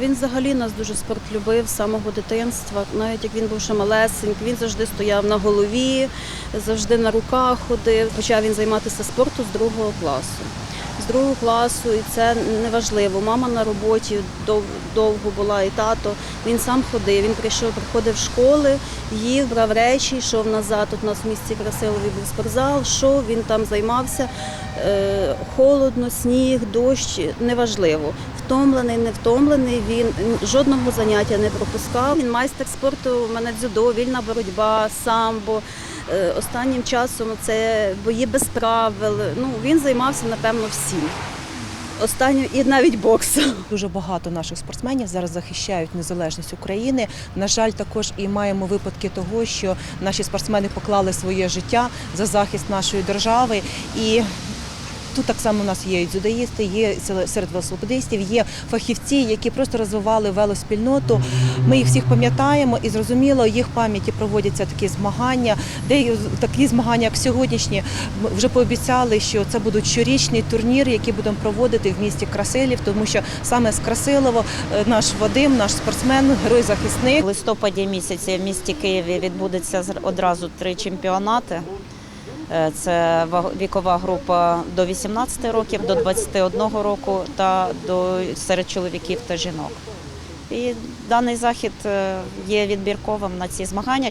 Він взагалі нас дуже спорт любив з самого дитинства. Навіть як він був ще малесенький, він завжди стояв на голові, завжди на руках ходив. Почав він займатися спортом з другого класу. З другого класу, і це неважливо. Мама на роботі дов- довго була, і тато. Він сам ходив. Він прийшов, приходив з школи, їв, брав речі, йшов назад. Тут у нас в місті Красилові був спортзал, йшов, він там займався. Е, Холодно, сніг, дощ, неважливо. Втомлений, не втомлений. Він жодного заняття не пропускав. Він майстер спорту, у мене дзюдо, вільна боротьба, самбо. Е, Останнім часом це бої без правил. Ну він займався напевно всім. Останнім і навіть боксу. Дуже багато наших спортсменів зараз захищають незалежність України. На жаль, також і маємо випадки того, що наші спортсмени поклали своє життя за захист нашої держави. І тут так само у нас є і дзюдоїсти, є серед велосипедистів, є фахівці, які просто розвивали велоспільноту. Ми їх всіх пам'ятаємо і зрозуміло, їх пам'яті проводяться такі змагання, де такі змагання, як сьогоднішні, ми вже пообіцяли, що це будуть щорічний турнір, який будемо проводити в місті Красилів, тому що саме з Красилово е, наш Вадим, наш спортсмен, герой-захисник. В листопаді місяці в місті Києві відбудеться одразу три чемпіонати. Е, Це ва- вікова група до 18 років, до 21 року та до серед чоловіків та жінок. І даний захід е, є відбірковим на ці змагання.